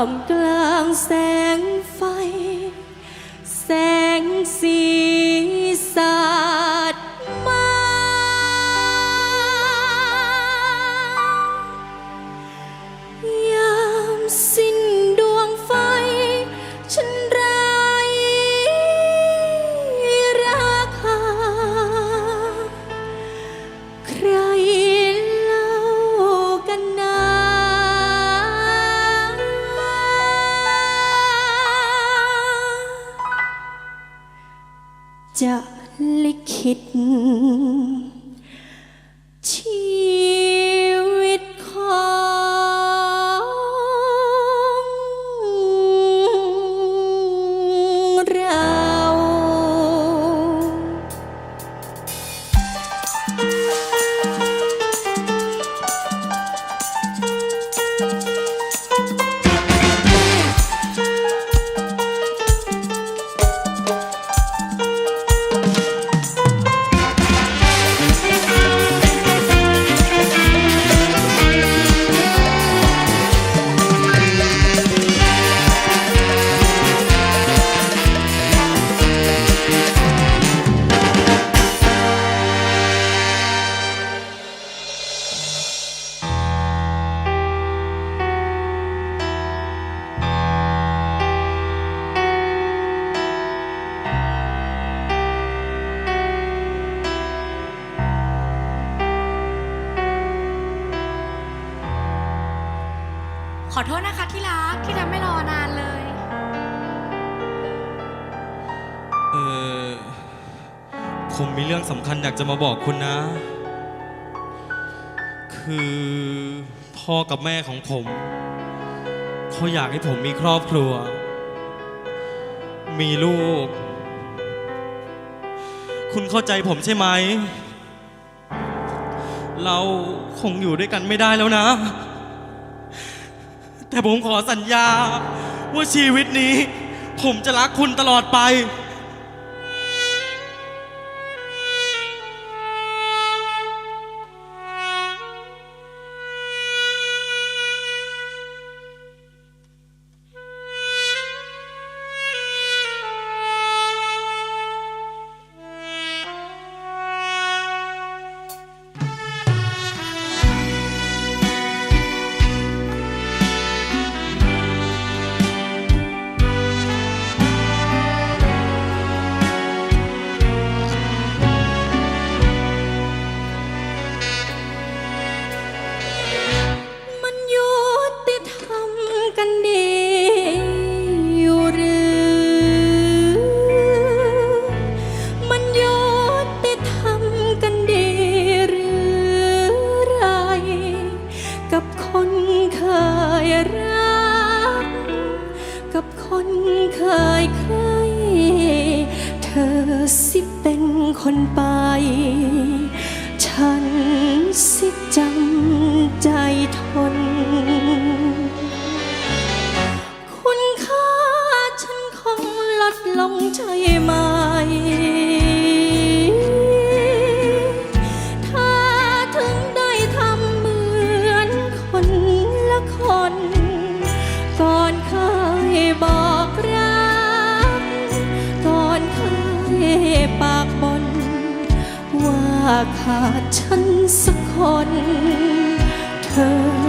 ามกลางแสง รักที่ทำให้รอนานเลย เออผมมีเรื่องสำคัญอยากจะมาบอกคุณนะ คือพ่อกับแม่ของผมเขาอยากให้ผมมีครอบครัว มีลูก คุณเข้าใจผมใช่ไหม เราคงอยู่ด้วยกันไม่ได้แล้วนะ แต่ผมขอสัญญาว่าชีวิตนี้ ผมจะรักคุณตลอดไป ขาดฉันสักคน เธอ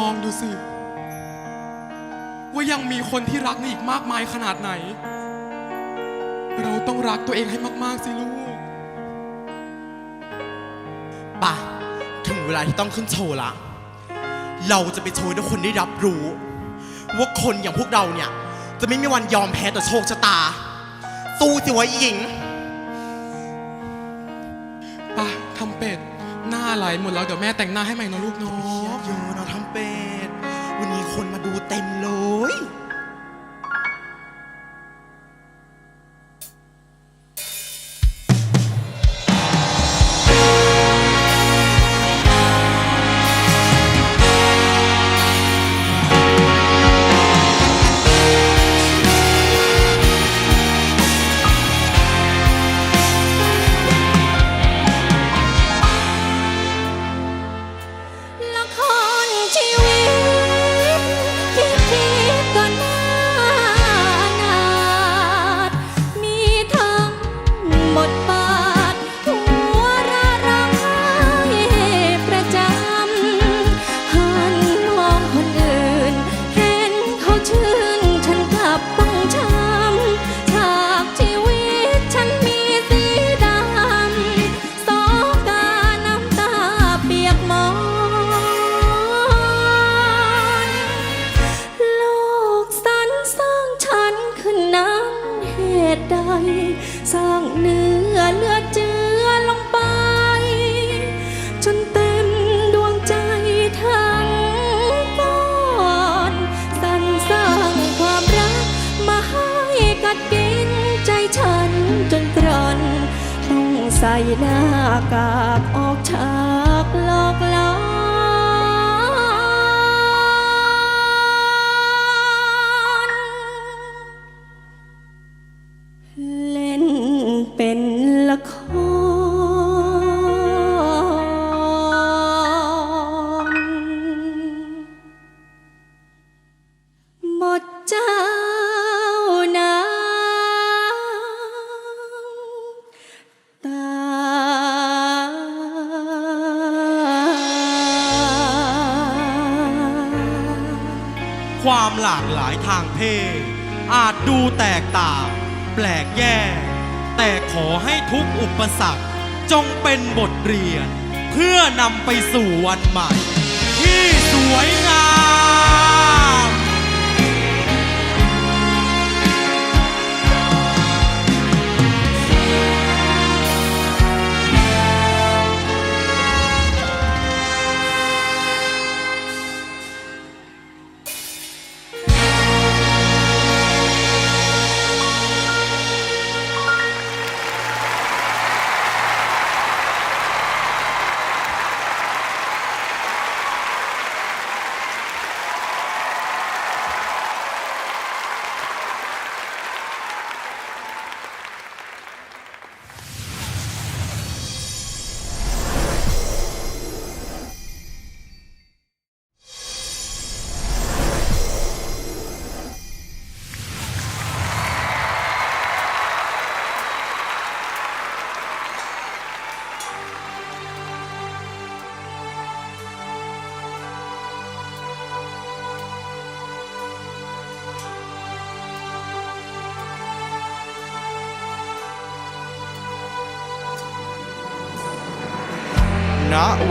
มองดูสิ ว่ายังมีคนที่รักนี่อีกมากมายขนาดไหน เราต้องรักตัวเองให้มาก ๆ สิลูกป่ะ ถึงเวลาที่ต้องขึ้นโชว์ละ เราจะไปโชว์ให้คนได้รับรู้ ว่าคนอย่างพวกเราเนี่ย จะไม่มีวันยอมแพ้ต่อโชคชะตา สู้สิวะหญิงป่ะทำเป็ด หน้าไหลหมดแล้ว เดี๋ยวแม่แต่งหน้าให้ใหม่นะลูกเนาะ เต็มเลย หน้ากากออกช้า เพอาจดูแตกต่าง แปลกแยกแต่ขอให้ทุกอุปสรรคจงเป็นบทเรียน เพื่อนำไปสู่วันใหม่ ที่สวยงาม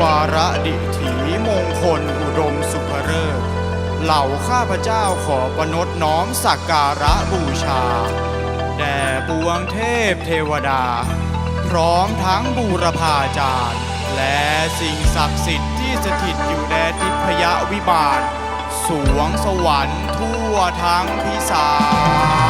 วาระดิถีมงคลอุดมสุภเริศเหล่าข้าพเจ้าขอประนดน้อมสักการะบูชา แด่ปวงเทพเทวดา พร้อมทั้งบูรพาจารย์ และสิ่งศักดิ์สิทธิ์ที่สถิตอยู่แดนทิพยวิบาล สวงสวรรค์ทั่วทั้งพิสาร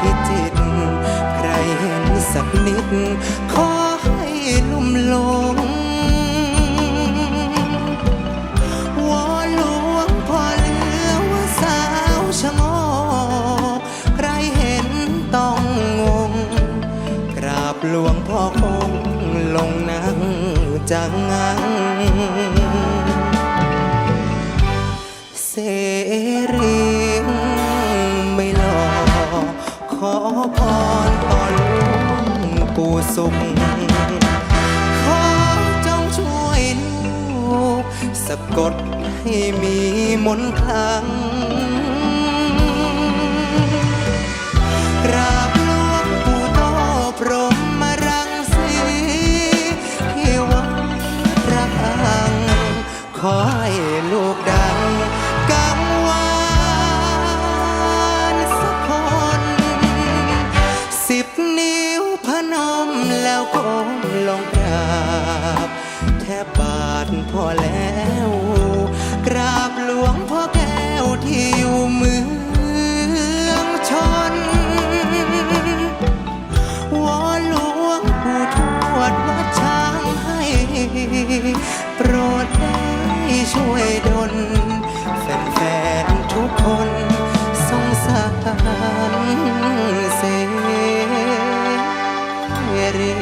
พิจิต ใครเห็นสักนิด ขอให้ลุ่มหลง วอนหลวงพ่อเหลือว่าสาวชะโงกใครเห็นต้องงง กราบหลวงพ่อคงลงนั่งจังงัง กดให้มีมนคลังกราบหลวงปู่โตพรหมรังสีที่วัดระฆัง ขอให้ลูกดังกังวานสักคนสิบนิ้วพนมแล้วก้มลงกราบ แทบบาทพอแล้ว มืองชน วอนหลวงปู่ทวดวัดช้างให้โปรดได้ช่วยดลแฟนๆทุกคนสงสารเสรี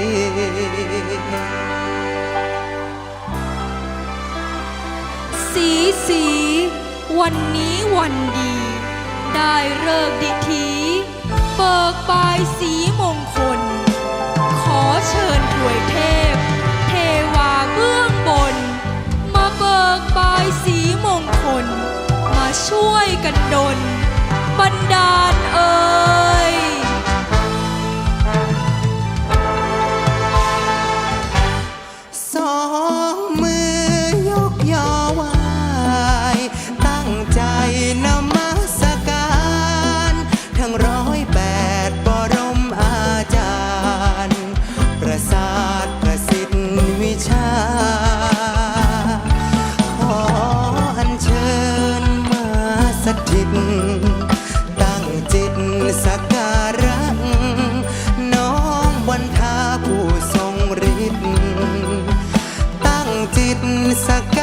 สีสีวันนี้วัน ได้เลิกดิทีเบิกบายสีมงคล ขอเชิญถวยเทพ เทวาเบื้องบน มาเบิกบายสีมงคล มาช่วยกันดลบันดาลเอ่ย बन सक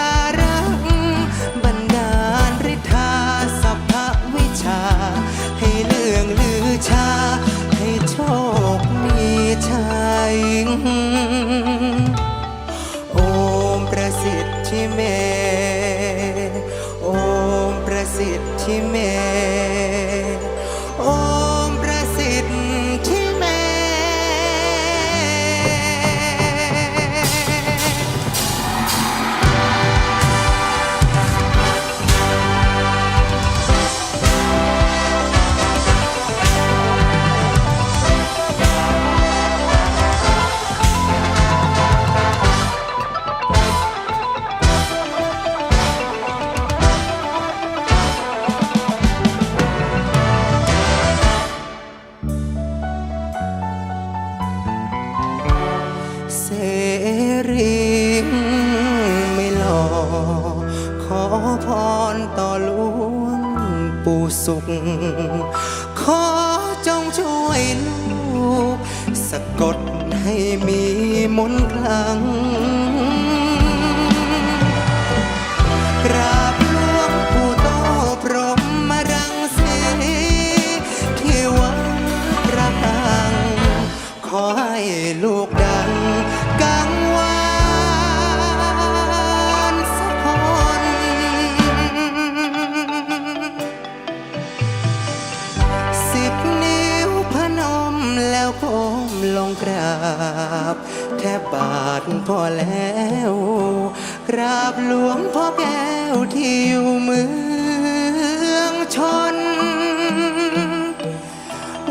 ขอจงช่วยลูก สะกดให้มีมนต์คลัง กราบหลวงพ่อแก้วที่อยู่เมืองชน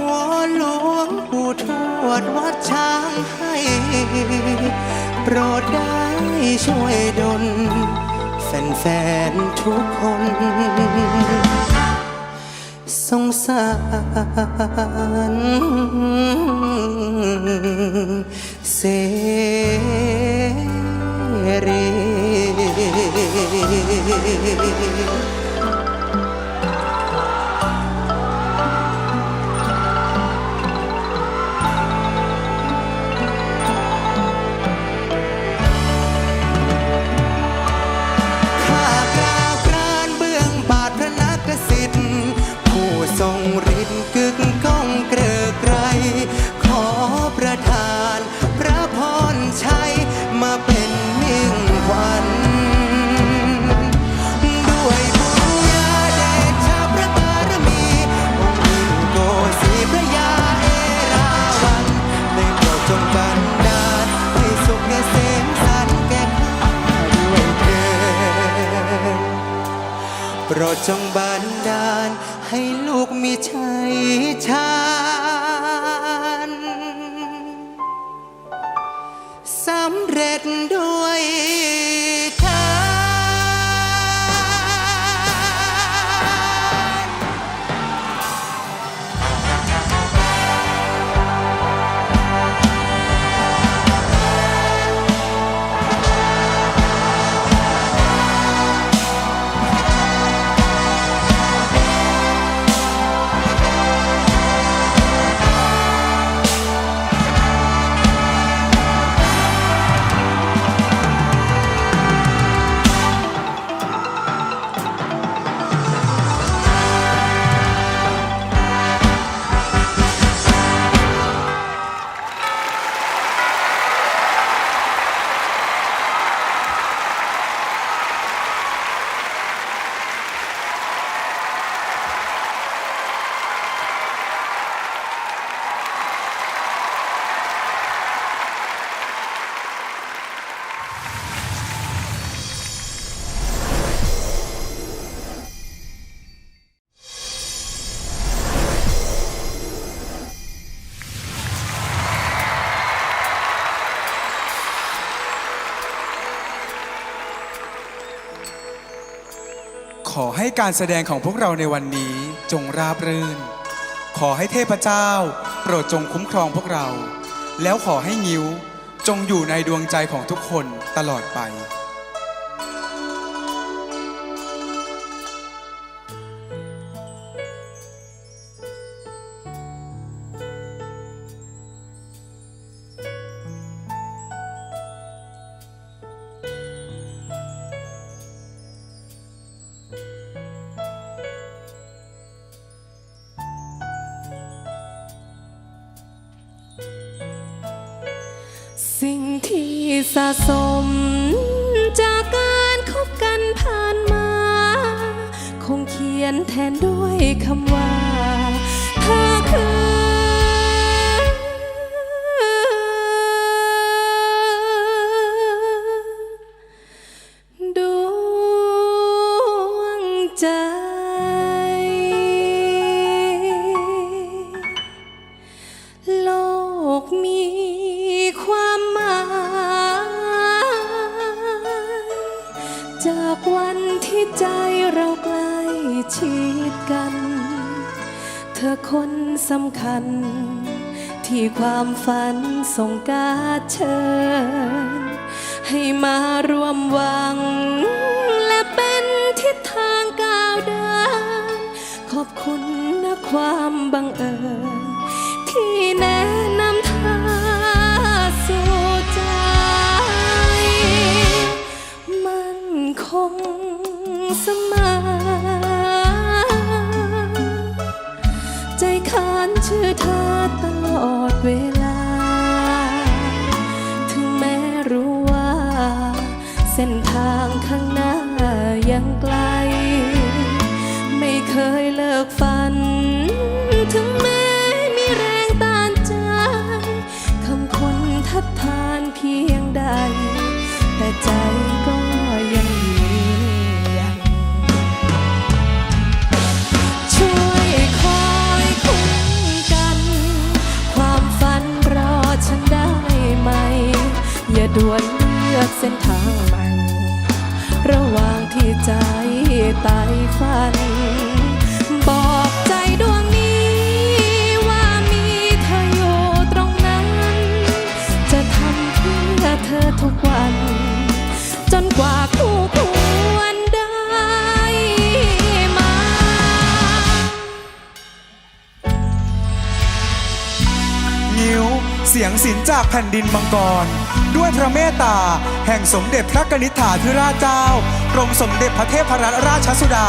วอนหลวงปู่ทวดวัดช้างให้ โปรดได้ช่วยดลแฟนๆทุกคน สงสารเสรี 嘿。 ขอให้การแสดงของพวกเราในวันนี้จงราบรื่น ขอให้เทพเจ้า โปรดจงคุ้มครองพวกเรา แล้วขอให้งิ้วจงอยู่ในดวงใจของทุกคนตลอดไป ยนยนแทนด้วยคำว่า เอิญที่แนะนำทางสู่ใจ มันคงสมอใจขานชื่อเธอตลอดเวลา ถึงแม้รู้ว่า เส้นทางข้างหน้ายังไกล ไม่เคยเลิกฝัน ถึงแม้มีแรงต้านใจคำคนทัดทานเพียงใด แต่ใจก็ยังยืนยันช่วยคอยคุ้มกัน ความฝันรอฉันได้ไหม อย่าด่วนเลือกเส้นทางใหม่ ระหว่างที่ใจไต่ฝัน ทุกวัน จนกว่าคู่ควรได้มา งิ้ว เสียงศิลจากแผ่นดินมังกร ด้วยพระเมตตา แห่งสมเด็จพระกนิษฐาธิราชเจ้ากรมสมเด็จพระเทพรัตนราชสุดา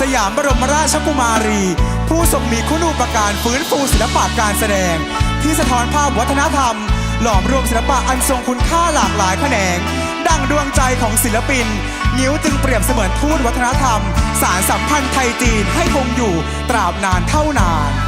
สยามบรมราชกุมารี ผู้ทรงมีคุณูปการฟื้นฟูศิลปะการแสดง ที่สะท้อนภาพวัฒนธรรม หลอมรวมศิลปะอันทรงคุณค่าหลากหลายแขนง ดังดวงใจของศิลปิน นิ้วจึงเปรียบเสมือนทูตวัฒนธรรม สารสัมพันธ์ไทยจีนให้คงอยู่ตราบนานเท่านาน